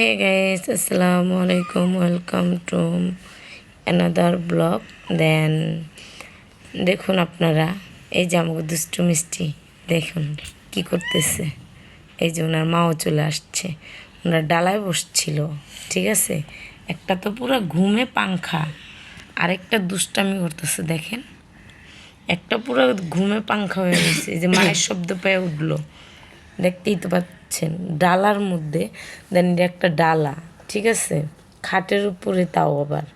হে guys আসসালামু আলাইকুম welcome to another blog then দেখুন আপনারা, এই যে আমাকে দুষ্টু মিষ্টি, দেখুন কি করতেছে। এই যে ওনার মাও চলে আসছে। ওনার ডালায় বসছিল, ঠিক আছে? একটা তো পুরো ঘুমে পাংখা, আরেকটা দুষ্টামি করতেছে, দেখেন? একটা পুরো ঘুমে পাংখা হয়ে গেছে। যে মায়ের শব্দ পেয়ে উঠল। দেখতেই তো পাচ্ছেন। ডালার মধ্যে, দেন এটা একটা ডালা, ঠিক আছে? খাটের উপরে তাও আবার।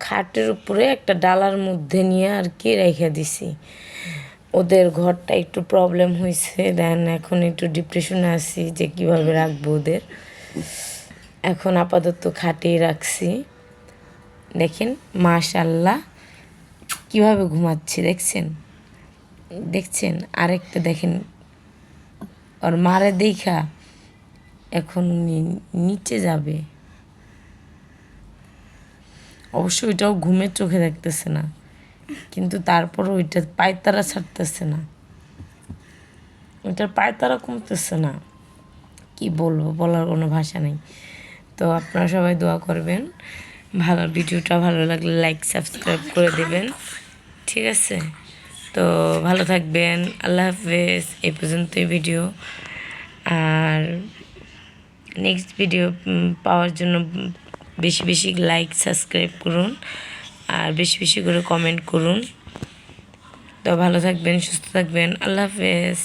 খাটের উপরে একটা ডালার মধ্যে নিয়ে আর কি রেখে দিছি। ওদের ঘরটা একটু প্রবলেম হয়েছে, দেন এখন একটু ডিপ্রেশনে আছি যে কীভাবে রাখব ওদের। এখন আপাতত খাটেই রাখছি। দেখেন মাশাল্লাহ কীভাবে ঘুমাচ্ছে, দেখছেন? দেখছেন? আরেকটা দেখেন ওর মারে দেখা, এখন উনি নিচে যাবে। অবশ্য ওইটাও ঘুমের চোখে দেখতেছে না, কিন্তু তারপর ওইটা পায়তারা ছাড়তেছে না। ওইটার পায়তারা কমতেছে না। কি বলব, বলার কোনো ভাষা নেই। তো আপনারা সবাই দোয়া করবেন, ভালো ভিডিওটা ভালো লাগলে লাইক সাবস্ক্রাইব করে দেবেন। ঠিক আছে? তো ভালো থাকবেন, আল্লাহ হাফেজ, এ পর্যন্তই ভিডিও আর নেক্সট ভিডিও পাওয়ার জন্য বেশি বেশি লাইক সাবস্ক্রাইব করুন, আর বেশি বেশি করে কমেন্ট করুন। তো ভালো থাকবেন, সুস্থ থাকবেন, আল্লাহ হাফেজ।